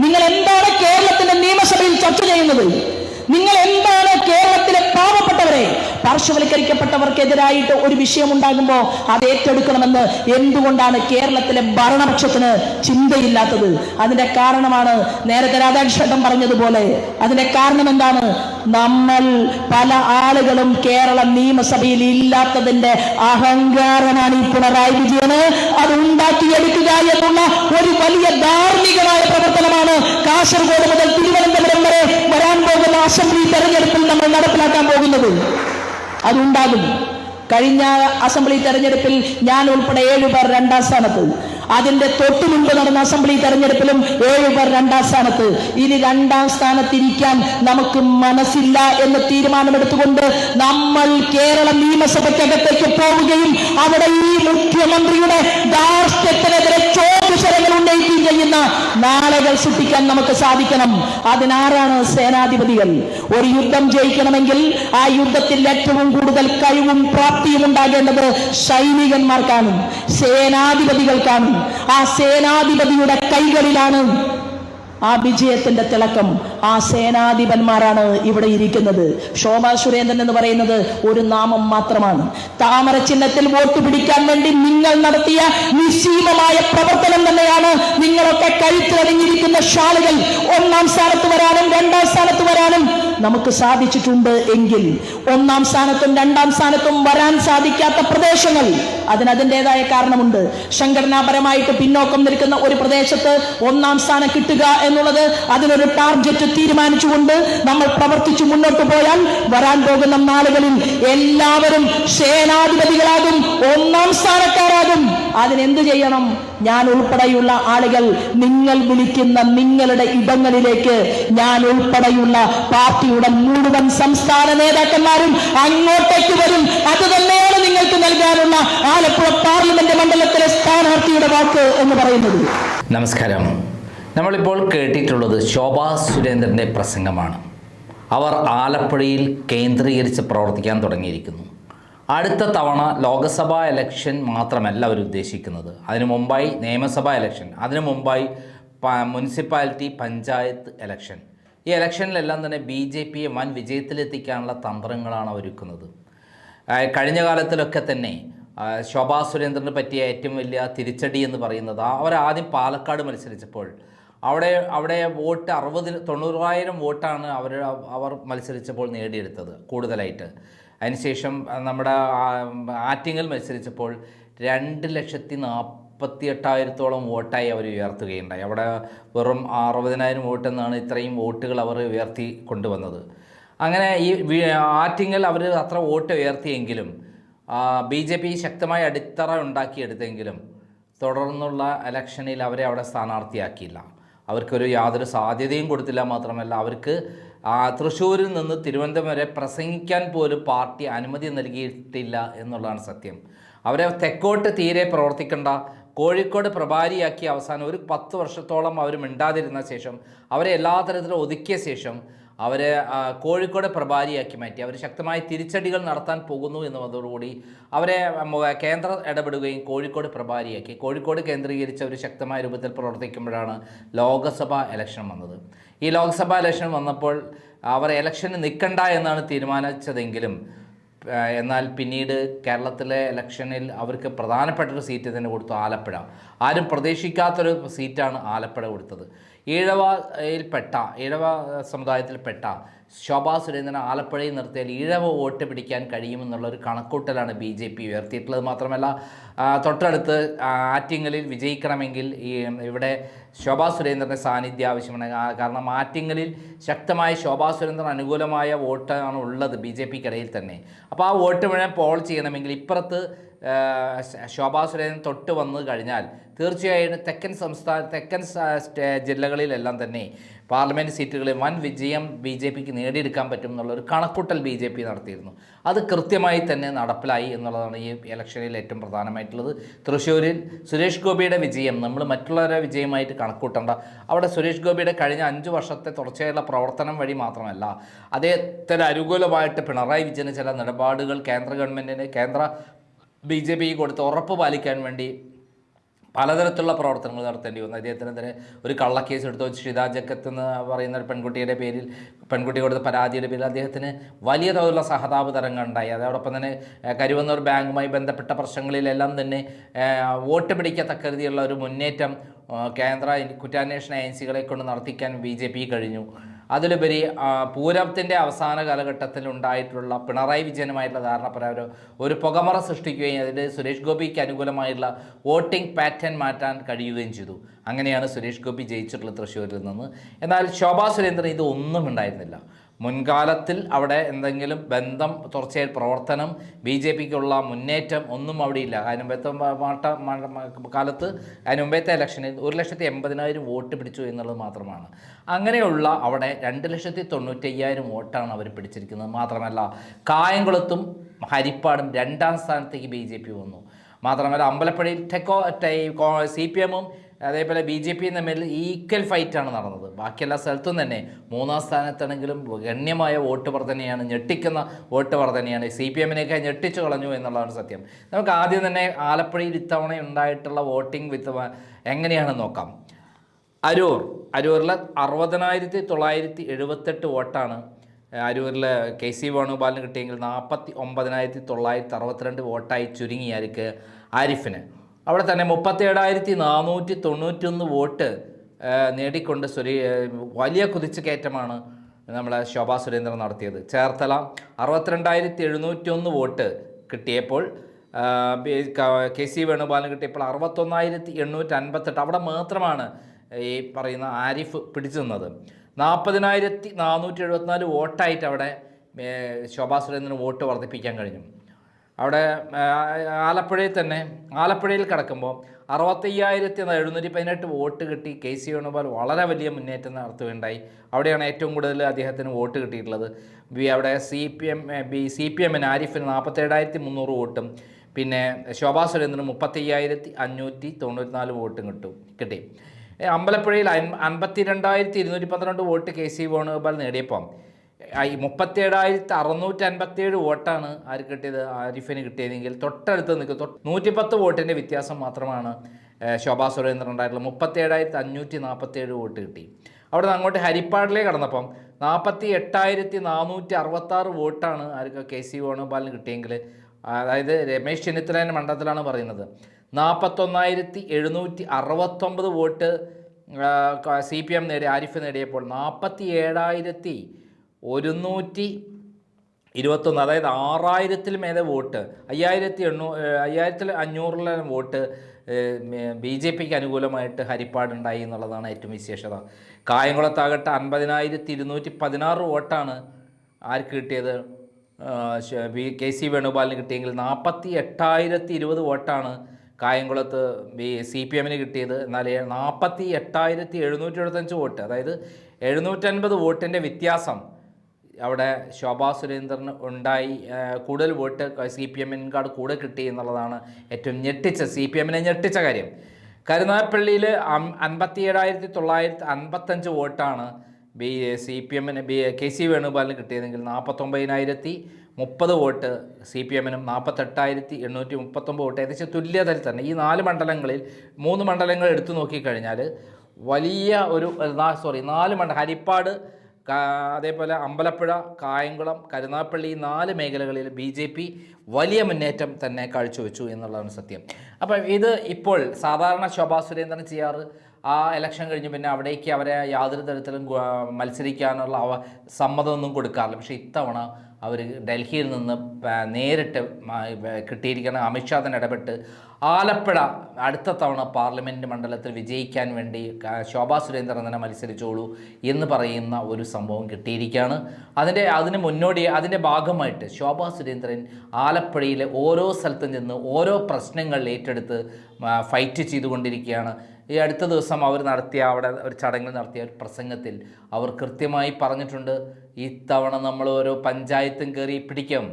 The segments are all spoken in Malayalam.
നിങ്ങൾ എന്താണ് കേരളത്തിന്റെ നിയമസഭയിൽ ചർച്ച ചെയ്യുന്നത്? നിങ്ങൾ എന്താണ് കേരളത്തിലെ പാവപ്പെട്ടവരെ? പാർശ്വവൽക്കരിക്കപ്പെട്ടവർക്കെതിരായിട്ട് ഒരു വിഷയം ഉണ്ടാകുമ്പോൾ അത് ഏറ്റെടുക്കണമെന്ന് എന്തുകൊണ്ടാണ് കേരളത്തിലെ ഭരണപക്ഷത്തിന് ചിന്തയില്ലാത്തത്? അതിന്റെ കാരണമാണ് നേരത്തെ രാധാകൃഷ്ണൻ പറഞ്ഞതുപോലെ. അതിന്റെ കാരണം എന്താണ്? നമ്മൾ പല ആളുകളും കേരള നിയമസഭയിൽ ഇല്ലാത്തതിന്റെ അഹങ്കാരനാണ് ഈ പിണറായി വിജയന്. അത് ഉണ്ടാക്കിയെടുക്കുക എന്നുള്ള ഒരു വലിയ ധാർമ്മികമായ പ്രവർത്തനമാണ്. കാസർഗോഡ് മുതൽ തിരുവനന്തപുരം വരെ വരാൻ പോകുന്ന അസംബ്ലി തെരഞ്ഞെടുപ്പിൽ നമ്മൾ നടപ്പിലാക്കാൻ പോകുന്നത്. അതുണ്ടാകും. കഴിഞ്ഞ അസംബ്ലി തെരഞ്ഞെടുപ്പിൽ ഞാൻ ഉൾപ്പെടെ ഏഴുപേർ രണ്ടാം സ്ഥാനത്ത്. അതിന്റെ തൊട്ടു മുമ്പ് നടന്ന അസംബ്ലി തെരഞ്ഞെടുപ്പിലും ഏഴുപേർ രണ്ടാം സ്ഥാനത്ത്. ഇനി രണ്ടാം സ്ഥാനത്തിരിക്കാൻ നമുക്ക് മനസ്സില്ല എന്ന് തീരുമാനമെടുത്തുകൊണ്ട് നമ്മൾ കേരള നിയമസഭയ്ക്കകത്തേക്ക് പോവുകയും അവിടെ ഈ മുഖ്യമന്ത്രിയുടെ ധാർഷ്ട്യത്തിനെതിരെ ചോദ്യശരങ്ങൾ ഉന്നയിക്കുകയും ചെയ്യുന്ന നാളകൾ സൃഷ്ടിക്കാൻ നമുക്ക് സാധിക്കണം. അതിനാരാണ് സേനാധിപതികൾ? ഒരു യുദ്ധം ജയിക്കണമെങ്കിൽ ആ യുദ്ധത്തിൽ ഏറ്റവും കൂടുതൽ കഴിവും പ്രാപ്തിയും ഉണ്ടാകേണ്ടത് സൈനികന്മാർക്കാണ് സേനാധിപതികൾക്കാണ്. ആ സേനാധിപതിയുടെ കൈകളിലാണ് ആ വിജയത്തിന്റെ തിളക്കം ആ സേനാധിപന്മാരാണ് ഇവിടെ ഇരിക്കുന്നത്. ശോഭാ സുരേന്ദ്രൻ എന്ന് പറയുന്നത് ഒരു നാമം മാത്രമാണ്. താമര ചിഹ്നത്തിൽ വോട്ട് പിടിക്കാൻ വേണ്ടി നിങ്ങൾ നടത്തിയ നിസ്സീമമായ പ്രവർത്തനം തന്നെയാണ് നിങ്ങളൊക്കെ കഴുത്തിലണിഞ്ഞിരിക്കുന്ന ഷാളുകൾ. ഒന്നാം സ്ഥാനത്ത് വരാനും രണ്ടാം സ്ഥാനത്ത് വരാനും നമുക്ക് സാധിച്ചിട്ടുണ്ട് എങ്കിൽ ഒന്നാം സ്ഥാനത്തും രണ്ടാം സ്ഥാനത്തും വരാൻ സാധിക്കാത്ത പ്രദേശങ്ങൾ അതിന് അതിന്റെതായ കാരണമുണ്ട്. സംഘടനാപരമായിട്ട് പിന്നോക്കം നിൽക്കുന്ന ഒരു പ്രദേശത്ത് ഒന്നാം സ്ഥാനം കിട്ടുക എന്നുള്ളത് അതിനൊരു ടാർഗറ്റ് തീരുമാനിച്ചുകൊണ്ട് നമ്മൾ പ്രവർത്തിച്ചു മുന്നോട്ട് പോയാൽ വരാൻ പോകുന്ന നാളുകളിൽ എല്ലാവരും സേനാധിപതികളാകും ഒന്നാം സ്ഥാനക്കാരാകും. അതിനെന്ത് ചെയ്യണം? ഞാൻ ഉൾപ്പെടെയുള്ള ആളുകൾ നിങ്ങൾ വിളിക്കുന്ന നിങ്ങളുടെ ഇടങ്ങളിലേക്ക് ഞാൻ ഉൾപ്പെടെയുള്ള പാർട്ടിയുടെ മുഴുവൻ സംസ്ഥാന നേതാക്കന്മാരും അങ്ങോട്ടേക്ക് വരും. അത് തന്നെയാണ് നിങ്ങൾക്ക് നൽകാനുള്ള ആലപ്പുഴ പാർലമെന്റ് മണ്ഡലത്തിലെ സ്ഥാനാർത്ഥിയുടെ വാക്ക് എന്ന് പറയുന്നത്. നമസ്കാരം. നമ്മളിപ്പോൾ കേട്ടിട്ടുള്ളത് ശോഭാ സുരേന്ദ്രന്റെ പ്രസംഗമാണ്. അവർ ആലപ്പുഴയിൽ കേന്ദ്രീകരിച്ച് പ്രവർത്തിക്കാൻ തുടങ്ങിയിരിക്കുന്നു. അടുത്ത തവണ ലോക്സഭാ ഇലക്ഷൻ മാത്രമല്ല അവർ ഉദ്ദേശിക്കുന്നത്. അതിനു മുമ്പായി നിയമസഭാ ഇലക്ഷൻ അതിനു മുമ്പായി മുനിസിപ്പാലിറ്റി പഞ്ചായത്ത് ഇലക്ഷൻ ഈ ഇലക്ഷനിലെല്ലാം തന്നെ ബി ജെ പിയെ വൻ വിജയത്തിലെത്തിക്കാനുള്ള തന്ത്രങ്ങളാണ് ഒരുക്കുന്നത് കഴിഞ്ഞ കാലത്തിലൊക്കെ തന്നെ ശോഭാ സുരേന്ദ്രന് പറ്റിയ ഏറ്റവും വലിയ തിരിച്ചടി എന്ന് പറയുന്നത് അവരാദ്യം പാലക്കാട് മത്സരിച്ചപ്പോൾ അവിടെ അവിടെ വോട്ട് അറുപതിന് തൊണ്ണൂറായിരം വോട്ടാണ് അവർ അവർ മത്സരിച്ചപ്പോൾ നേടിയെടുത്തത് കൂടുതലായിട്ട്. അതിനുശേഷം നമ്മുടെ ആറ്റിങ്ങൽ മത്സരിച്ചപ്പോൾ രണ്ട് ലക്ഷത്തി നാൽപ്പത്തി എട്ടായിരത്തോളം വോട്ടായി അവർ ഉയർത്തുകയുണ്ടായി. അവിടെ വെറും അറുപതിനായിരം വോട്ട് എന്നാണ് ഇത്രയും വോട്ടുകൾ അവർ ഉയർത്തി കൊണ്ടുവന്നത്. അങ്ങനെ ഈ ആറ്റിങ്ങൽ അവർ അത്ര വോട്ട് ഉയർത്തിയെങ്കിലും ബി ജെ പി ശക്തമായ അടിത്തറ ഉണ്ടാക്കിയെടുത്തെങ്കിലും തുടർന്നുള്ള ഇലക്ഷനിൽ അവരെ അവിടെ സ്ഥാനാർത്ഥിയാക്കിയില്ല. അവർക്കൊരു യാതൊരു സാധ്യതയും കൊടുത്തില്ല മാത്രമല്ല അവർക്ക് തൃശ്ശൂരിൽ നിന്ന് തിരുവനന്തപുരം വരെ പ്രസംഗിക്കാൻ പോലും പാർട്ടി അനുമതി നൽകിയിട്ടില്ല എന്നുള്ളതാണ് സത്യം. അവരെ തെക്കോട്ട് തീരെ പ്രവർത്തിക്കേണ്ട കോഴിക്കോട് പ്രഭാരിയാക്കി അവസാനം ഒരു പത്ത് വർഷത്തോളം അവർ മിണ്ടാതിരുന്ന ശേഷം അവരെ എല്ലാ തരത്തിലും ഒതുക്കിയ ശേഷം അവരെ കോഴിക്കോട് പ്രഭാരിയാക്കി മാറ്റി. അവർ ശക്തമായ തിരിച്ചടികൾ നടത്താൻ പോകുന്നു എന്നതോടുകൂടി അവരെ കേന്ദ്ര ഇടപെടുകയും കോഴിക്കോട് പ്രഭാരിയാക്കി. കോഴിക്കോട് കേന്ദ്രീകരിച്ച് അവർ ശക്തമായ രൂപത്തിൽ പ്രവർത്തിക്കുമ്പോഴാണ് ലോക്സഭാ ഇലക്ഷൻ വന്നത്. ഈ ലോക്സഭാ ഇലക്ഷൻ വന്നപ്പോൾ അവർ ഇലക്ഷന് നിൽക്കണ്ട എന്നാണ് തീരുമാനിച്ചതെങ്കിലും എന്നാൽ പിന്നീട് കേരളത്തിലെ ഇലക്ഷനിൽ അവർക്ക് പ്രധാനപ്പെട്ട ഒരു സീറ്റ് തന്നെ കൊടുത്തു ആലപ്പുഴ. ആരും പ്രതീക്ഷിക്കാത്തൊരു സീറ്റാണ് ആലപ്പുഴ കൊടുത്തത്. ഈഴവയിൽപ്പെട്ട ഈഴവ സമുദായത്തിൽപ്പെട്ട ശോഭാ സുരേന്ദ്രൻ ആലപ്പുഴയിൽ നിർത്തിയാൽ ഈഴവ വോട്ട് പിടിക്കാൻ കഴിയുമെന്നുള്ളൊരു കണക്കൂട്ടലാണ് ബി ജെ പി ഉയർത്തിയിട്ടുള്ളത്. മാത്രമല്ല തൊട്ടടുത്ത് ആറ്റിങ്ങലിൽ വിജയിക്കണമെങ്കിൽ ഈ ഇവിടെ ശോഭാ സുരേന്ദ്രന്റെ സാന്നിധ്യം ആവശ്യമാണ്. കാരണം ആറ്റിങ്ങലിൽ ശക്തമായ ശോഭാ സുരേന്ദ്രൻ അനുകൂലമായ വോട്ടാണ് ഉള്ളത് ബി ജെ പിക്കിടയിൽ തന്നെ. അപ്പോൾ ആ വോട്ട് മുഴുവൻ പോൾ ചെയ്യണമെങ്കിൽ ഇപ്പുറത്ത് ശോഭാ സുരേന്ദ്രൻ തൊട്ട് വന്നു കഴിഞ്ഞാൽ തീർച്ചയായും തെക്കൻ സംസ്ഥാന തെക്കൻ ജില്ലകളിലെല്ലാം തന്നെ പാർലമെന്റ് സീറ്റുകളിൽ വൻ വിജയം ബി ജെ പിക്ക് നേടിയെടുക്കാൻ പറ്റും എന്നുള്ളൊരു കണക്കൂട്ടൽ ബി ജെ പി നടത്തിയിരുന്നു. അത് കൃത്യമായി തന്നെ നടപ്പിലായി എന്നുള്ളതാണ് ഈ ഇലക്ഷനിൽ ഏറ്റവും പ്രധാനമായിട്ടുള്ളത്. തൃശ്ശൂരിൽ സുരേഷ് ഗോപിയുടെ വിജയം നമ്മൾ മറ്റുള്ളവരുടെ വിജയമായിട്ട് കണക്കൂട്ടണ്ട. അവിടെ സുരേഷ് ഗോപിയുടെ കഴിഞ്ഞ അഞ്ച് വർഷത്തെ തുടർച്ചയായുള്ള പ്രവർത്തനം വഴി മാത്രമല്ല അദ്ദേഹത്തിന് അനുകൂലമായിട്ട് പിണറായി വിജയന് ചില നിലപാടുകൾ കേന്ദ്ര ഗവൺമെന്റിന് കേന്ദ്ര ബി ജെ പി കൊടുത്ത് ഉറപ്പ് പാലിക്കാൻ വേണ്ടി പലതരത്തിലുള്ള പ്രവർത്തനങ്ങൾ നടത്തേണ്ടി വന്നു. അദ്ദേഹത്തിനെതിരെ ഒരു കള്ളക്കേസ് എടുത്തു ഷിത ജക്കത്ത് എന്ന് പറയുന്ന ഒരു പെൺകുട്ടിയുടെ പേരിൽ പെൺകുട്ടി കൊടുത്ത പരാതിയുടെ പേരിൽ അദ്ദേഹത്തിന് വലിയ തോതിലുള്ള സഹതാപ തരംഗം ഉണ്ടായി. അതോടൊപ്പം തന്നെ കരുവന്നൂർ ബാങ്കുമായി ബന്ധപ്പെട്ട പ്രശ്നങ്ങളിലെല്ലാം തന്നെ വോട്ട് പിടിക്കത്തക്ക രീതിയിലുള്ള ഒരു മുന്നേറ്റം കേന്ദ്ര കുറ്റാന്വേഷണ ഏജൻസികളെ കൊണ്ട് നടത്തിക്കാൻ ബി കഴിഞ്ഞു. അതിലുപരി പൂരത്തിന്റെ അവസാന കാലഘട്ടത്തിൽ ഉണ്ടായിട്ടുള്ള പിണറായി വിജയനുമായിട്ടുള്ള ധാരണപ്രകാരം ഒരു പുകമറ സൃഷ്ടിക്കുകയും അതിൽ സുരേഷ് ഗോപിക്ക് അനുകൂലമായിട്ടുള്ള വോട്ടിംഗ് പാറ്റേൺ മാറ്റാൻ കഴിയുകയും ചെയ്തു. അങ്ങനെയാണ് സുരേഷ് ഗോപി ജയിച്ചിട്ടുള്ള തൃശ്ശൂരിൽ നിന്ന്. എന്നാൽ ശോഭാ സുരേന്ദ്രൻ ഇതൊന്നും ഉണ്ടായിരുന്നില്ല. മുൻകാലത്തിൽ അവിടെ എന്തെങ്കിലും ബന്ധം തുടർച്ചയായി പ്രവർത്തനം ബി ജെ പിക്കുള്ള മുന്നേറ്റം ഒന്നും അവിടെ അതിന് മുമ്പത്തെ മാട്ട കാലത്ത് അതിന് മുമ്പത്തെ ഇലക്ഷനിൽ ഒരു ലക്ഷത്തി എൺപതിനായിരം വോട്ട് പിടിച്ചു എന്നുള്ളത് മാത്രമാണ്. അങ്ങനെയുള്ള അവിടെ രണ്ട് ലക്ഷത്തി തൊണ്ണൂറ്റയ്യായിരം വോട്ടാണ് അവർ പിടിച്ചിരിക്കുന്നത് മാത്രമല്ല കായംകുളത്തും ഹരിപ്പാടും രണ്ടാം സ്ഥാനത്തേക്ക് ബി ജെ പി വന്നു. മാത്രമല്ല അമ്പലപ്പുഴയിൽ ടെക്കോ സി പി എമ്മും അതേപോലെ ബി ജെ പിയും തമ്മിൽ ഈക്വൽ ഫൈറ്റാണ് നടന്നത്. ബാക്കി എല്ലാ സ്ഥലത്തും തന്നെ മൂന്നാം സ്ഥാനത്താണെങ്കിലും ഗണ്യമായ വോട്ട് വർധനയാണ് ഞെട്ടിക്കുന്ന വോട്ട് വർധനയാണ്. സി പി എമ്മിനെയൊക്കെ ഞെട്ടിച്ചു കളഞ്ഞു എന്നുള്ളതാണ് സത്യം. നമുക്ക് ആദ്യം തന്നെ ആലപ്പുഴയിൽ ഇത്തവണ ഉണ്ടായിട്ടുള്ള വോട്ടിംഗ് വിത്ത് എങ്ങനെയാണെന്ന് നോക്കാം. അരൂർ. അരൂരിൽ അറുപതിനായിരത്തി തൊള്ളായിരത്തി എഴുപത്തെട്ട് വോട്ടാണ്. അരൂരിൽ കെ സി വേണുഗോപാലിന് കിട്ടിയെങ്കിൽ നാൽപ്പത്തി ഒമ്പതിനായിരത്തി തൊള്ളായിരത്തി അറുപത്തിരണ്ട് വോട്ടായി ചുരുങ്ങി ആരിഫിന്. അവിടെ തന്നെ മുപ്പത്തി ഏഴായിരത്തി നാനൂറ്റി തൊണ്ണൂറ്റൊന്ന് വോട്ട് നേടിക്കൊണ്ട് സുരേ വലിയ കുതിച്ചുകയറ്റമാണ് നമ്മളെ ശോഭാ സുരേന്ദ്രൻ നടത്തിയത്. ചേർത്തല അറുപത്തിരണ്ടായിരത്തി എഴുന്നൂറ്റി ഒന്ന് വോട്ട് കിട്ടിയപ്പോൾ കെ സി വേണുഗോപാലിന് കിട്ടിയപ്പോൾ അറുപത്തൊന്നായിരത്തി എണ്ണൂറ്റി അൻപത്തെട്ട് അവിടെ മാത്രമാണ് ഈ പറയുന്ന ആരിഫ് പിടിച്ചു നിന്നത്. നാൽപ്പതിനായിരത്തി നാനൂറ്റി എഴുപത്തിനാല് വോട്ടായിട്ട് അവിടെ ശോഭാ സുരേന്ദ്രന് വോട്ട് വർദ്ധിപ്പിക്കാൻ കഴിഞ്ഞു. അവിടെ ആലപ്പുഴയിൽ തന്നെ ആലപ്പുഴയിൽ കിടക്കുമ്പോൾ അറുപത്തയ്യായിരത്തി എഴുന്നൂറ്റി പതിനെട്ട് വോട്ട് കിട്ടി കെ സി വേണുഗോപാൽ. വളരെ വലിയ മുന്നേറ്റം നടത്തുകയുണ്ടായി. അവിടെയാണ് ഏറ്റവും കൂടുതൽ അദ്ദേഹത്തിന് വോട്ട് കിട്ടിയിട്ടുള്ളത്. അവിടെ C P M B C P എമ്മിന് ആരിഫിന് നാൽപ്പത്തേഴായിരത്തി മുന്നൂറ് വോട്ടും പിന്നെ ശോഭാ സുരേന്ദ്രന് മുപ്പത്തയ്യായിരത്തി അഞ്ഞൂറ്റി തൊണ്ണൂറ്റിനാല് വോട്ടും കിട്ടും കിട്ടി. അമ്പലപ്പുഴയിൽ അമ്പലപ്പുഴയിൽ അൻപത്തി രണ്ടായിരത്തി ഇരുന്നൂറ്റി പന്ത്രണ്ട് വോട്ട് കെ സി വേണുഗോപാൽ നേടിയപ്പം ഈ മുപ്പത്തേഴായിരത്തി അറുന്നൂറ്റി അൻപത്തിയേഴ് വോട്ടാണ് ആര് കിട്ടിയത്? ആരിഫിന് കിട്ടിയതെങ്കിൽ തൊട്ടടുത്ത് നിൽക്കും. നൂറ്റിപ്പത്ത് വോട്ടിന്റെ വ്യത്യാസം മാത്രമാണ് ശോഭാ സുരേന്ദ്രൻ ഉണ്ടായിട്ടുള്ളത്. മുപ്പത്തേഴായിരത്തി അഞ്ഞൂറ്റി നാൽപ്പത്തേഴ് വോട്ട് കിട്ടി. അവിടെ നിന്ന് അങ്ങോട്ട് ഹരിപ്പാടിലേക്ക് കടന്നപ്പം നാൽപ്പത്തി എട്ടായിരത്തി നാനൂറ്റി അറുപത്താറ് വോട്ടാണ് ആർക്ക് കെ സി വേണുഗോപാലിന് കിട്ടിയെങ്കിൽ. അതായത് രമേശ് ചെന്നിത്തലേന്റെ മണ്ഡലത്തിലാണ് പറയുന്നത്. നാൽപ്പത്തൊന്നായിരത്തി എഴുന്നൂറ്റി അറുപത്തൊമ്പത് വോട്ട് സി പി എം നേടി ആരിഫ് നേടിയപ്പോൾ നാൽപ്പത്തി ഏഴായിരത്തി ഒരുന്നൂറ്റി ഇരുപത്തൊന്ന് അതായത് ആറായിരത്തിൽ മേലെ വോട്ട് അയ്യായിരത്തി എണ്ണൂ അയ്യായിരത്തിൽ അഞ്ഞൂറിലെ വോട്ട് ബി ജെ പിക്ക് അനുകൂലമായിട്ട് ഹരിപ്പാടുണ്ടായി എന്നുള്ളതാണ് ഏറ്റവും വിശേഷത. കായംകുളത്താകട്ടെ അൻപതിനായിരത്തി ഇരുന്നൂറ്റി പതിനാറ് വോട്ടാണ് ആർക്ക് കിട്ടിയത്? ബി കെ സി വേണുഗോപാലിന് കിട്ടിയെങ്കിൽ നാൽപ്പത്തി എട്ടായിരത്തി ഇരുപത് വോട്ടാണ് കായംകുളത്ത് ബി സി പി എമ്മിന് കിട്ടിയത്. എന്നാൽ നാൽപ്പത്തി എട്ടായിരത്തി എഴുന്നൂറ്റി എഴുപത്തഞ്ച് വോട്ട് അതായത് എഴുന്നൂറ്റൻപത് വോട്ടിന്റെ വ്യത്യാസം അവിടെ ശോഭാ സുരേന്ദ്രന് ഉണ്ടായി. കൂടുതൽ വോട്ട് സി പി എമ്മിനെക്കാട് കൂടെ കിട്ടി എന്നുള്ളതാണ് ഏറ്റവും ഞെട്ടിച്ച സി പി എമ്മിനെ ഞെട്ടിച്ച കാര്യം. കരുനാഗപ്പള്ളിയിൽ അൻപത്തി ഏഴായിരത്തി തൊള്ളായിരത്തി അൻപത്തഞ്ച് വോട്ടാണ് ബി സി പി എമ്മിന് ബി കെ സി വേണുഗോപാലിന് കിട്ടിയതെങ്കിൽ നാൽപ്പത്തൊമ്പതിനായിരത്തി മുപ്പത് വോട്ട് സി പി എമ്മിനും നാൽപ്പത്തെട്ടായിരത്തി എണ്ണൂറ്റി മുപ്പത്തൊമ്പത് വോട്ട് ഏകദേശം തുല്യതയിൽ തന്നെ. ഈ നാല് മണ്ഡലങ്ങളിൽ മൂന്ന് മണ്ഡലങ്ങൾ എടുത്തു നോക്കിക്കഴിഞ്ഞാൽ വലിയ ഒരു സോറി നാല് മണ്ഡലം ഹരിപ്പാട് അതേപോലെ അമ്പലപ്പുഴ കായംകുളം കരുനാപ്പള്ളി നാല് മേഖലകളിൽ ബി ജെ പി വലിയ മുന്നേറ്റം തന്നെ കാഴ്ചവെച്ചു എന്നുള്ളതാണ് സത്യം. അപ്പം ഇത് ഇപ്പോൾ സാധാരണ ശോഭാ സുരേന്ദ്രൻ ചെയ്യാറ്. ആ ഇലക്ഷൻ കഴിഞ്ഞ് പിന്നെ അവിടേക്ക് അവരെ യാതൊരു തരത്തിലും മത്സരിക്കാനുള്ള അവ സമ്മതമൊന്നും കൊടുക്കാറില്ല. പക്ഷേ ഇത്തവണ അവർ ഡൽഹിയിൽ നിന്ന് നേരിട്ട് കിട്ടിയിരിക്കുന്ന അമിത്ഷാ തന്നെ ഇടപെട്ട് ആലപ്പുഴ അടുത്ത തവണ പാർലമെന്റ് മണ്ഡലത്തിൽ വിജയിക്കാൻ വേണ്ടി ശോഭാ സുരേന്ദ്രൻ തന്നെ മത്സരിച്ചോളൂ എന്ന് പറയുന്ന ഒരു സംഭവം കിട്ടിയിരിക്കുകയാണ്. അതിന്റെ അതിന് മുന്നോടി അതിന്റെ ഭാഗമായിട്ട് ശോഭാ സുരേന്ദ്രൻ ആലപ്പുഴയിലെ ഓരോ സ്ഥലത്തും ചെന്ന് ഓരോ പ്രശ്നങ്ങൾ ഏറ്റെടുത്ത് ഫൈറ്റ് ചെയ്തുകൊണ്ടിരിക്കുകയാണ്. ഈ അടുത്ത ദിവസം അവർ നടത്തിയ അവിടെ ഒരു ചടങ്ങിൽ നടത്തിയ ഒരു പ്രസംഗത്തിൽ അവർ കൃത്യമായി പറഞ്ഞിട്ടുണ്ട് ഈ തവണ നമ്മൾ ഓരോ പഞ്ചായത്തും കയറി പിടിക്കും.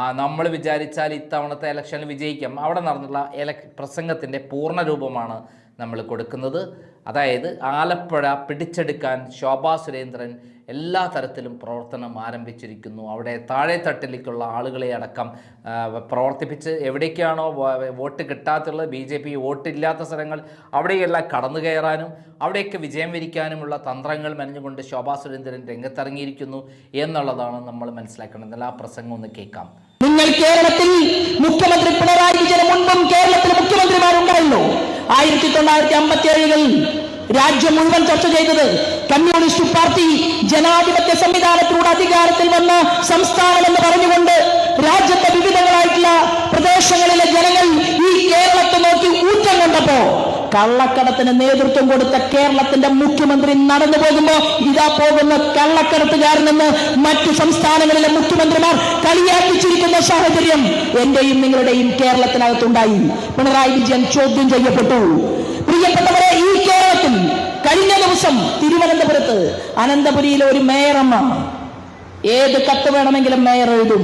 ആ നമ്മൾ വിചാരിച്ചാൽ ഇത്തവണത്തെ ഇലക്ഷനിൽ വിജയിക്കാം. അവിടെ നടന്നുള്ള ഇല പ്രസംഗത്തിന്റെ പൂർണ രൂപമാണ് നമ്മൾ കൊടുക്കുന്നത്. അതായത് ആലപ്പുഴ പിടിച്ചെടുക്കാൻ ശോഭാ സുരേന്ദ്രൻ എല്ലാ തരത്തിലും പ്രവർത്തനം ആരംഭിച്ചിരിക്കുന്നു. അവിടെ താഴെത്തട്ടിലേക്കുള്ള ആളുകളെ അടക്കം പ്രവർത്തിപ്പിച്ച് എവിടേക്കാണോ വോട്ട് കിട്ടാത്തുള്ളത് ബി ജെ പി വോട്ടില്ലാത്ത സ്ഥലങ്ങൾ അവിടെയെല്ലാം കടന്നു കയറാനും അവിടെയൊക്കെ വിജയം വരിക്കാനുമുള്ള തന്ത്രങ്ങൾ മെനഞ്ഞുകൊണ്ട് ശോഭാ സുരേന്ദ്രൻ രംഗത്തിറങ്ങിയിരിക്കുന്നു എന്നുള്ളതാണ് നമ്മൾ മനസ്സിലാക്കേണ്ടത്. ആ പ്രസംഗം ഒന്ന് കേൾക്കാം. നിങ്ങൾ കേരളത്തിൽ മുഖ്യമന്ത്രി പിണറായി വിജയൻ മുൻപും കേരളത്തിലെ മുഖ്യമന്ത്രിമാരുണ്ടായിരുന്നു ആയിരത്തി തൊള്ളായിരത്തി അമ്പത്തി ഏഴുകളിൽ രാജ്യം മുഴുവൻ ചർച്ച ചെയ്തത് കമ്മ്യൂണിസ്റ്റ് പാർട്ടി ജനാധിപത്യ സംവിധാനത്തിലൂടെ അധികാരത്തിൽ വന്ന സംസ്ഥാനം എന്ന് പറഞ്ഞുകൊണ്ട് രാജ്യത്തെ വിവിധങ്ങളായിട്ടുള്ള പ്രദേശങ്ങളിലെ ജനങ്ങൾ ഈ കേരളത്തെ നോക്കി ഊറ്റം കണ്ടപ്പോ കള്ളക്കടത്തിന് നേതൃത്വം കൊടുത്ത കേരളത്തിന്റെ മുഖ്യമന്ത്രി നടന്നു പോകുമ്പോ ഇതാ പോകുന്ന കള്ളക്കടത്തുകാരനെന്ന് മറ്റു സംസ്ഥാനങ്ങളിലെ മുഖ്യമന്ത്രിമാർ കളിയാക്കിച്ചിരിക്കുന്ന സാഹചര്യം എന്റെയും നിങ്ങളുടെയും കേരളത്തിനകത്തുണ്ടായി. പിണറായി വിജയൻ ചോദ്യം ചെയ്യപ്പെട്ടു. പ്രിയപ്പെട്ടവരെ ഈ കേരളത്തിൽ കഴിഞ്ഞ ദിവസം തിരുവനന്തപുരത്ത് അനന്തപുരിയിലെ ഒരു മേയറമ്മ ഏത് കത്ത് വേണമെങ്കിലും മേയർ എഴുതും.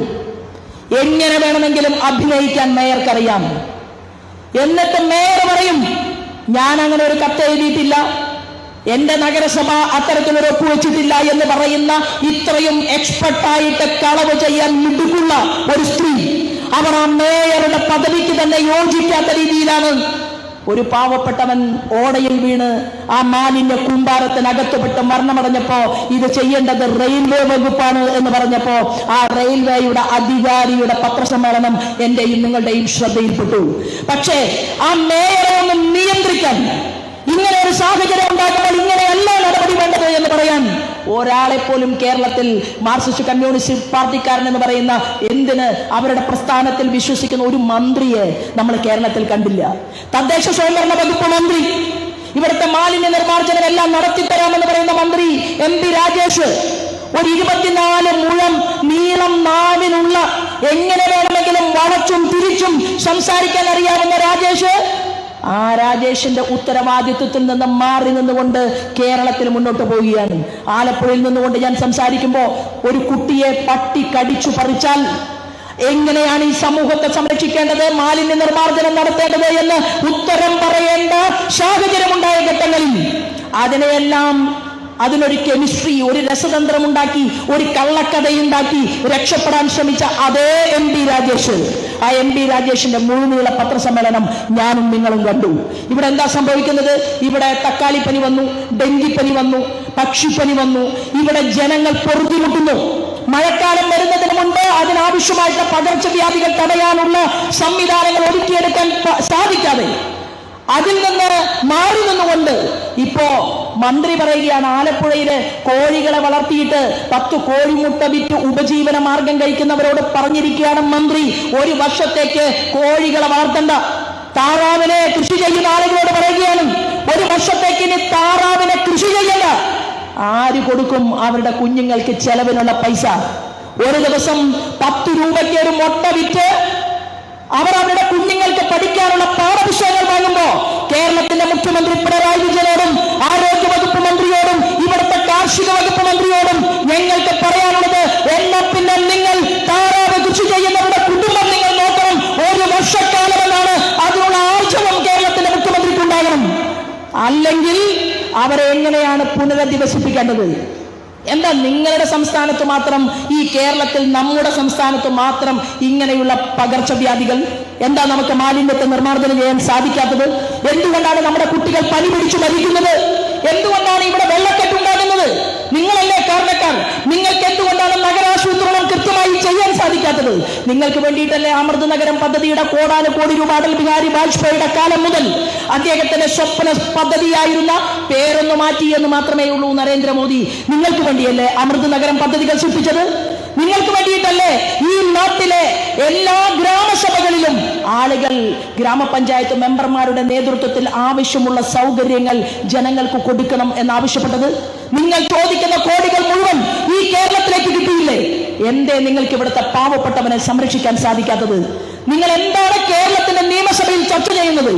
എങ്ങനെ വേണമെങ്കിലും അഭിനയിക്കാൻ മേയർക്കറിയാം. എന്നിട്ട് മേയർ പറയും ഞാൻ അങ്ങനെ ഒരു കത്ത് എഴുതിയിട്ടില്ല. എന്റെ നഗരസഭ അത്തരത്തിലൊരു ഒപ്പുവെച്ചിട്ടില്ല എന്ന് പറയുന്ന ഇത്രയും എക്സ്പെർട്ടായിട്ട് കളവ് ചെയ്യാൻ മിടുക്കുള്ള ഒരു സ്ത്രീ അവർ ആ മേയറുടെ പദവിക്ക് തന്നെ യോജിക്കാത്ത രീതിയിലാണ് ഒരു പാവപ്പെട്ടവൻ ഓടയിൽ വീണ് ആ മാലിന്യ കൂമ്പാരത്തിനകത്തുപെട്ട് മരണമടഞ്ഞപ്പോ ഇത് ചെയ്യേണ്ടത് റെയിൽവേ വകുപ്പാണ് എന്ന് പറഞ്ഞപ്പോ ആ റെയിൽവേയുടെ അധികാരിയുടെ പത്രസമ്മേളനം എന്റെയും നിങ്ങളുടെയും ശ്രദ്ധയിൽപ്പെട്ടു. പക്ഷേ ആ മേയറെ ഒന്ന് നിയന്ത്രിക്കാൻ ഇങ്ങനെ ഒരു സാഹചര്യം ഉണ്ടാക്കുമ്പോൾ ഇങ്ങനെയല്ല നടപടി വേണ്ടത് എന്ന് പറയാൻ ഒരാളെ പോലും കേരളത്തിൽ മാർക്സിസ്റ്റ് കമ്മ്യൂണിസ്റ്റ് പാർട്ടിക്കാരൻ എന്ന് പറയുന്ന എന്തിന് അവരുടെ പ്രസ്ഥാനത്തിൽ വിശ്വസിക്കുന്ന ഒരു മന്ത്രിയെ നമ്മൾ കേരളത്തിൽ കണ്ടില്ല. തദ്ദേശ സ്വയംഭരണ വകുപ്പ് മന്ത്രി ഇവിടുത്തെ മാലിന്യ നിർമ്മാർജനം എല്ലാം നടത്തിത്തരാമെന്ന് പറയുന്ന മന്ത്രി എം പി രാജേഷ് ഒരു ഇരുപത്തിനാല് മുഴം നീളം നാവിനുള്ള എങ്ങനെ വേണമെങ്കിലും വളച്ചും തിരിച്ചും സംസാരിക്കാൻ അറിയാവുന്ന രാജേഷ് ആ രാജേഷിന്റെ ഉത്തരവാദിത്വത്തിൽ നിന്ന് മാറി നിന്നുകൊണ്ട് കേരളത്തിൽ മുന്നോട്ട് പോവുകയാണ്. ആലപ്പുഴയിൽ നിന്നുകൊണ്ട് ഞാൻ സംസാരിക്കുമ്പോൾ ഒരു കുട്ടിയെ പട്ടി കടിച്ചു പറിച്ചാൽ എങ്ങനെയാണ് ഈ സമൂഹത്തെ സംരക്ഷിക്കേണ്ടത്? മാലിന്യ നിർമ്മാർജനം നടത്തേണ്ടത് എന്ന് ഉത്തരം പറയേണ്ട സാഹചര്യമുണ്ടായ ഘട്ടങ്ങളിൽ. അതിനെയെല്ലാം അതിനൊരു കെമിസ്ട്രി ഒരു രസതന്ത്രം ഉണ്ടാക്കി ഒരു കള്ളക്കഥയുണ്ടാക്കി രക്ഷപ്പെടാൻ ശ്രമിച്ച അതേ എം പി രാജേഷ്. ആ എം പി രാജേഷിന്റെ മുഴുനീള പത്രസമ്മേളനം ഞാനും നിങ്ങളും കണ്ടു. ഇവിടെ എന്താ സംഭവിക്കുന്നത്? ഇവിടെ തക്കാളിപ്പനി വന്നു ഡെങ്കിപ്പനി വന്നു പക്ഷിപ്പനി വന്നു. ഇവിടെ ജനങ്ങൾ പൊറുതിമുട്ടുന്നു. മഴക്കാലം വരുന്നതിന് മുൻപ് അതിനാവശ്യമായിട്ടുള്ള പകർച്ചവ്യാധികൾ തടയാനുള്ള സംവിധാനങ്ങൾ ഒരുക്കിയെടുക്കാൻ സാധിക്കാതെ. അതിൽ നിന്ന് മാറി നിന്നുകൊണ്ട് ഇപ്പോ മന്ത്രി പറയുകയാണ് ആലപ്പുഴയിലെ കോഴികളെ വളർത്തിയിട്ട് പത്ത് കോഴിമുട്ട വിറ്റ് ഉപജീവന മാർഗം കഴിക്കുന്നവരോട് പറഞ്ഞിരിക്കുകയാണ് മന്ത്രി. ഒരു വർഷത്തേക്ക് കോഴികളെ വളർത്തണ്ട. താറാവിനെ കൃഷി ചെയ്യുന്ന ആളുകളോട് പറയുകയാണ് ഒരു വർഷത്തേക്ക് ഇനി താറാവിനെ കൃഷി ചെയ്യല്ല ആര് കൊടുക്കും അവരുടെ കുഞ്ഞുങ്ങൾക്ക് ചെലവിനുള്ള പൈസ? ഒരു ദിവസം പത്ത് രൂപയ്ക്ക് ഒരു മുട്ട വിറ്റ് അവർ അവരുടെ പഠിക്കാനുള്ള പാഠപുസ്തകങ്ങൾ വാങ്ങുമ്പോ കേരളത്തിന്റെ മുഖ്യമന്ത്രി പിണറായി വിജയനോടും ആരോഗ്യ വകുപ്പ് മന്ത്രിയോടും ഇവിടുത്തെ കാർഷിക വകുപ്പ് മന്ത്രിയോടും ഞങ്ങൾക്ക് പറയാനുള്ളത് എന്നാ പിന്നെ നിങ്ങൾ താറാവ് കൃഷി ചെയ്യുന്നവരുടെ കുടുംബം നിങ്ങൾ നോക്കണം. ഒരു വർഷക്കാലം വർഷക്കാലമെന്നാണ് അതിനുള്ള ആർജവം കേരളത്തിന്റെ മുഖ്യമന്ത്രിക്ക് ഉണ്ടാകണം. അല്ലെങ്കിൽ അവരെ എങ്ങനെയാണ് പുനരധിവസിപ്പിക്കേണ്ടത്? എന്താ നിങ്ങളുടെ സംസ്ഥാനത്ത് മാത്രം ഈ കേരളത്തിൽ നമ്മുടെ സംസ്ഥാനത്ത് മാത്രം ഇങ്ങനെയുള്ള പകർച്ചവ്യാധികൾ? എന്താ നമുക്ക് മാലിന്യത്തെ നിർമ്മാർജനം ചെയ്യാൻ സാധിക്കാത്തത്? എന്തുകൊണ്ടാണ് നമ്മുടെ കുട്ടികൾ പനി പിടിച്ചു മരിക്കുന്നത്? എന്തുകൊണ്ടാണ് ഇവിടെ വെള്ളക്കെട്ടുണ്ടാകുന്നത് നിങ്ങളല്ലേ കാരണക്കാർ നിങ്ങൾക്ക് എന്തുകൊണ്ടാണ് നഗരാസൂത്രണം കൃത്യമായി ചെയ്യാൻ സാധിക്കാത്തത്? നിങ്ങൾക്ക് വേണ്ടിയിട്ടല്ലേ അമൃത് നഗരം പദ്ധതിയുടെ കോടാനുകോടി രൂപ അടൽ ബിഹാരി വാജ്പേയിയുടെ കാലം മുതൽ അദ്ദേഹത്തിന്റെ സ്വപ്ന പദ്ധതിയായിരുന്ന പേരൊന്ന് മാറ്റി എന്ന് മാത്രമേ ഉള്ളൂ നരേന്ദ്രമോദി. നിങ്ങൾക്ക് വേണ്ടിയല്ലേ അമൃത് നഗരം പദ്ധതികൾ സൃഷ്ടിച്ചത്? നിങ്ങൾക്ക് വേണ്ടിയിട്ടല്ലേ ഈ നാട്ടിലെ എല്ലാ ഗ്രാമസഭകളിലും ആളുകൾ ഗ്രാമപഞ്ചായത്ത് മെമ്പർമാരുടെ നേതൃത്വത്തിൽ ആവശ്യമുള്ള സൗകര്യങ്ങൾ ജനങ്ങൾക്ക് കൊടുക്കണം എന്നാവശ്യപ്പെട്ടത്? നിങ്ങൾ ചോദിക്കുന്ന കോടികൾ മുഴുവൻ ഈ കേരളത്തിലേക്ക് കിട്ടിയില്ലേ? എന്തേ നിങ്ങൾക്ക് ഇവിടുത്തെ പാവപ്പെട്ടവനെ സംരക്ഷിക്കാൻ സാധിക്കാത്തത്? നിങ്ങൾ എന്താണ് കേരളത്തിന്റെ നിയമസഭയിൽ ചർച്ച ചെയ്യുന്നത്?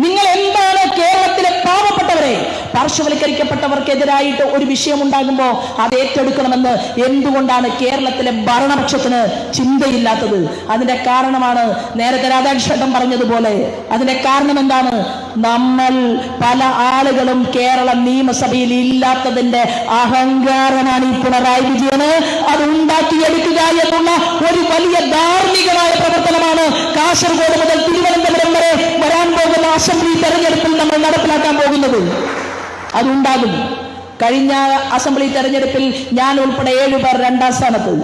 നിങ്ങൾ എന്താണ് കേരളത്തിലെ പാവപ്പെട്ടവരെ? പാർശ്വവൽക്കരിക്കപ്പെട്ടവർക്കെതിരായിട്ട് ഒരു വിഷയം ഉണ്ടാകുമ്പോൾ അത് ഏറ്റെടുക്കണമെന്ന് എന്തുകൊണ്ടാണ് കേരളത്തിലെ ഭരണപക്ഷത്തിന് ചിന്തയില്ലാത്തത്? അതിന്റെ കാരണമാണ് നേരത്തെ രാധാകൃഷ്ണൻ പറഞ്ഞതുപോലെ. അതിന്റെ കാരണം എന്താണ്? നമ്മൾ പല ആളുകളും കേരള നിയമസഭയിൽ ഇല്ലാത്തതിന്റെ അഹങ്കാരനാണ് ഈ പിണറായി വിജയന്. അത് ഉണ്ടാക്കിയെടുക്കുക എന്നുള്ള ഒരു വലിയ ധാർമ്മികമായ പ്രവർത്തനമാണ് കാസർഗോഡ് മുതൽ തിരുവനന്തപുരം വരെ വരാൻ പോകുന്ന അസംബ്ലി തെരഞ്ഞെടുപ്പിൽ നമ്മൾ നടപ്പിലാക്കാൻ പോകുന്നത്. അതുണ്ടാകും. കഴിഞ്ഞ അസംബ്ലി തെരഞ്ഞെടുപ്പിൽ ഞാൻ ഉൾപ്പെടെ ഏഴുപേർ രണ്ടാം സ്ഥാനത്ത്.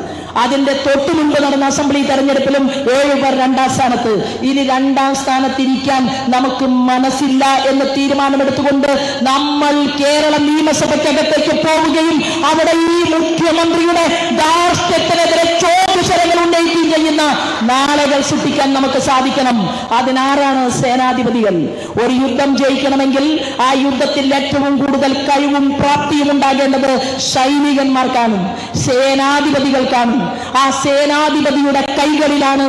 അതിന്റെ തൊട്ടു മുൻപ് നടന്ന അസംബ്ലി തെരഞ്ഞെടുപ്പിലും ഏഴുപേർ രണ്ടാം സ്ഥാനത്ത്. ഇനി രണ്ടാം സ്ഥാനത്തിരിക്കാൻ നമുക്ക് മനസ്സില്ല എന്ന് തീരുമാനമെടുത്തുകൊണ്ട് നമ്മൾ കേരള നിയമസഭയ്ക്കകത്തേക്ക് പോവുകയും അവിടെ ഈ മുഖ്യമന്ത്രിയുടെ ധാർഷ്ട്യത്തിനെതിരെ ചോദ്യശരങ്ങൾ ഉന്നയിക്കുകയും ചെയ്യുന്ന നാളകൾ സൃഷ്ടിക്കാൻ നമുക്ക് സാധിക്കണം. അതിനാരാണ് സേനാധിപതികൾ? ഒരു യുദ്ധം ജയിക്കണമെങ്കിൽ ആ യുദ്ധത്തിൽ ഏറ്റവും കൂടുതൽ കഴിവും പ്രാപ്തിയും ഉണ്ടാകേണ്ടത് സൈനികന്മാർക്കാണ് സേനാധിപതികൾക്കാണ് ആ സേനാധിപതിയുടെ കൈകളിലാണ്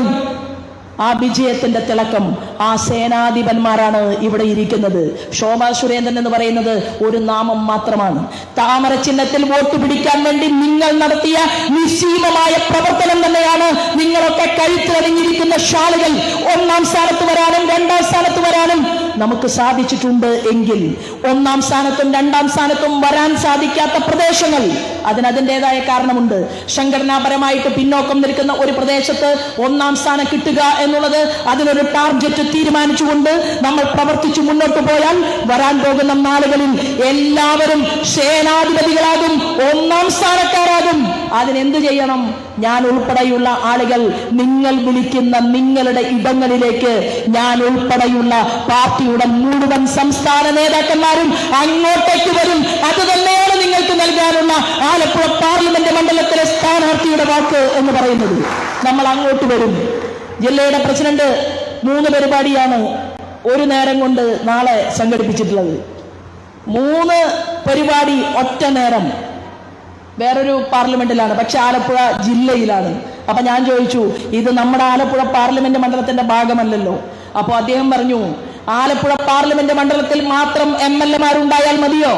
ആ വിജയത്തിന്റെ തിളക്കം ആ സേനാധിപന്മാരാണ് ഇവിടെ ഇരിക്കുന്നത്. ശോഭാ സുരേന്ദ്രൻ എന്ന് പറയുന്നത് ഒരു നാമം മാത്രമാണ്. താമര ചിഹ്നത്തിൽ വോട്ട് പിടിക്കാൻ വേണ്ടി നിങ്ങൾ നടത്തിയ നിശ്ചീമമായ പ്രവർത്തനം തന്നെയാണ് നിങ്ങളൊക്കെ കഴുത്തിലണിഞ്ഞിരിക്കുന്ന ഷാളുകൾ. ഒന്നാം സ്ഥാനത്ത് വരാനും രണ്ടാം സ്ഥാനത്ത് വരാനും നമുക്ക് സാധിച്ചിട്ടുണ്ട് എങ്കിൽ ഒന്നാം സ്ഥാനത്തും രണ്ടാം സ്ഥാനത്തും വരാൻ സാധിക്കാത്ത പ്രദേശങ്ങൾ അതിന് അതിന്റെതായ കാരണമുണ്ട്. സംഘടനാപരമായിട്ട് പിന്നോക്കം നിൽക്കുന്ന ഒരു പ്രദേശത്ത് ഒന്നാം സ്ഥാനം കിട്ടുക എന്നുള്ളത് അതിനൊരു ടാർഗറ്റ് തീരുമാനിച്ചുകൊണ്ട് നമ്മൾ പ്രവർത്തിച്ചു മുന്നോട്ട് പോയാൽ വരാൻ പോകുന്ന നാളുകളിൽ എല്ലാവരും സേനാധിപതികളാകും ഒന്നാം സ്ഥാനക്കാരാകും. അതിനെന്ത് ചെയ്യണം? ഞാൻ ഉൾപ്പെടെയുള്ള ആളുകൾ നിങ്ങൾ വിളിക്കുന്ന നിങ്ങളുടെ ഇടങ്ങളിലേക്ക് ഞാൻ ഉൾപ്പെടെയുള്ള പാർട്ടിയുടെ മുഴുവൻ സംസ്ഥാന നേതാക്കന്മാരും അങ്ങോട്ടേക്ക് വരും. അത് തന്നെയാണ് നിങ്ങൾക്ക് നൽകാനുള്ള ആലപ്പുഴ പാർലമെന്റ് മണ്ഡലത്തിലെ സ്ഥാനാർത്ഥിയുടെ വാക്ക് എന്ന് പറയുന്നത്. നമ്മൾ അങ്ങോട്ട് വരും. ജില്ലയുടെ പ്രസിഡന്റ് മൂന്ന് പരിപാടിയാണ് ഒരു നേരം കൊണ്ട് നാളെ സംഘടിപ്പിച്ചിട്ടുള്ളത്. മൂന്ന് പരിപാടി ഒറ്റ നേരം. വേറൊരു പാർലമെന്റിലാണ് പക്ഷെ ആലപ്പുഴ ജില്ലയിലാണ്. അപ്പൊ ഞാൻ ചോദിച്ചു ഇത് നമ്മുടെ ആലപ്പുഴ പാർലമെന്റ് മണ്ഡലത്തിന്റെ ഭാഗമല്ലല്ലോ. അപ്പോൾ അദ്ദേഹം പറഞ്ഞു ആലപ്പുഴ പാർലമെന്റ് മണ്ഡലത്തിൽ മാത്രം എം എൽ എമാരുണ്ടായാൽ മതിയോ?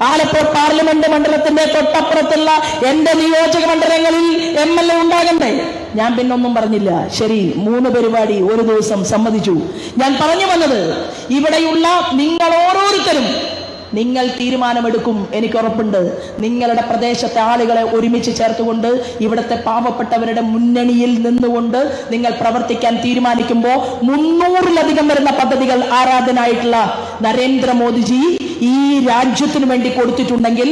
ആലപ്പുഴ പാർലമെന്റ് മണ്ഡലത്തിന്റെ തൊട്ടപ്പുറത്തുള്ള എന്റെ നിയോജക മണ്ഡലങ്ങളിൽ എം എൽ എ ഉണ്ടാകണ്ടേ? ഞാൻ പിന്നൊന്നും പറഞ്ഞില്ല. ശരി മൂന്ന് പരിപാടി ഒരു ദിവസം സമ്മതിച്ചു. ഞാൻ പറഞ്ഞു വന്നത് ഇവിടെയുള്ള നിങ്ങൾ ഓരോരുത്തരും നിങ്ങൾ തീരുമാനമെടുക്കും എനിക്ക് ഉറപ്പുണ്ട്. നിങ്ങളുടെ പ്രദേശത്തെ ആളുകളെ ഒരുമിച്ച് ചേർത്തുകൊണ്ട് ഇവിടുത്തെ പാവപ്പെട്ടവരുടെ മുന്നണിയിൽ നിന്നുകൊണ്ട് നിങ്ങൾ പ്രവർത്തിക്കാൻ തീരുമാനിക്കുമ്പോൾ മുന്നൂറിലധികം വരുന്ന പദ്ധതികൾ ആരാധനായിട്ടുള്ള നരേന്ദ്രമോദിജി ഈ രാജ്യത്തിനു വേണ്ടി കൊടുത്തിട്ടുണ്ടെങ്കിൽ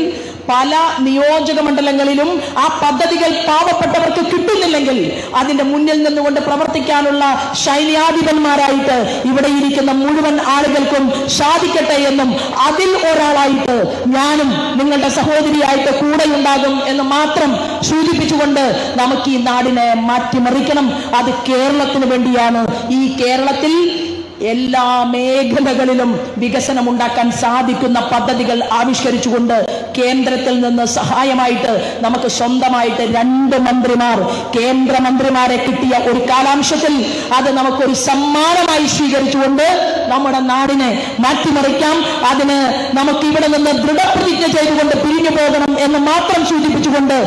പല നിയോജക മണ്ഡലങ്ങളിലും ആ പദ്ധതികൾ പാവപ്പെട്ടവർക്ക് കിട്ടുന്നില്ലെങ്കിൽ അതിന്റെ മുന്നിൽ നിന്നുകൊണ്ട് പ്രവർത്തിക്കാനുള്ള സൈന്യാധിപന്മാരായിട്ട് ഇവിടെ ഇരിക്കുന്ന മുഴുവൻ ആളുകൾക്കും സാധിക്കട്ടെ എന്നും അതിൽ ഒരാളായിട്ട് ഞാനും നിങ്ങളുടെ സഹോദരിയായിട്ട് കൂടെ ഉണ്ടാകും എന്ന് മാത്രം സൂചിപ്പിച്ചുകൊണ്ട് നമുക്ക് ഈ നാടിനെ മാറ്റിമറിക്കണം. അത് കേരളത്തിന് വേണ്ടിയാണ്. ഈ കേരളത്തിൽ എല്ലാ മേഖലകളിലും വികസനം ഉണ്ടാക്കാൻ സാധിക്കുന്ന പദ്ധതികൾ ആവിഷ്കരിച്ചുകൊണ്ട് കേന്ദ്രത്തിൽ നിന്ന് സഹായമായിട്ട് നമുക്ക് സ്വന്തമായിട്ട് രണ്ട് മന്ത്രിമാർ കേന്ദ്രമന്ത്രിമാരെ കിട്ടിയ ഒരു കാലാംശത്തിൽ അത് നമുക്കൊരു സമ്മാനമായി സ്വീകരിച്ചുകൊണ്ട് നമ്മുടെ നാടിനെ മാറ്റിമറിക്കാം. അതിന് നമുക്ക് ഇവിടെ നിന്ന് ദൃഢപ്രതിജ്ഞ ചെയ്തുകൊണ്ട് പിരിഞ്ഞു പോകണം എന്ന് മാത്രം സൂചിപ്പിച്ചുകൊണ്ട്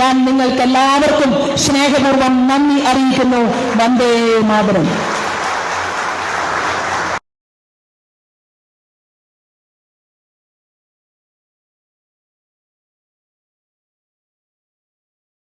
ഞാൻ നിങ്ങൾക്ക് എല്ലാവർക്കും സ്നേഹപൂർവം നന്ദി അറിയിക്കുന്നു. വന്ദേ മാതരം.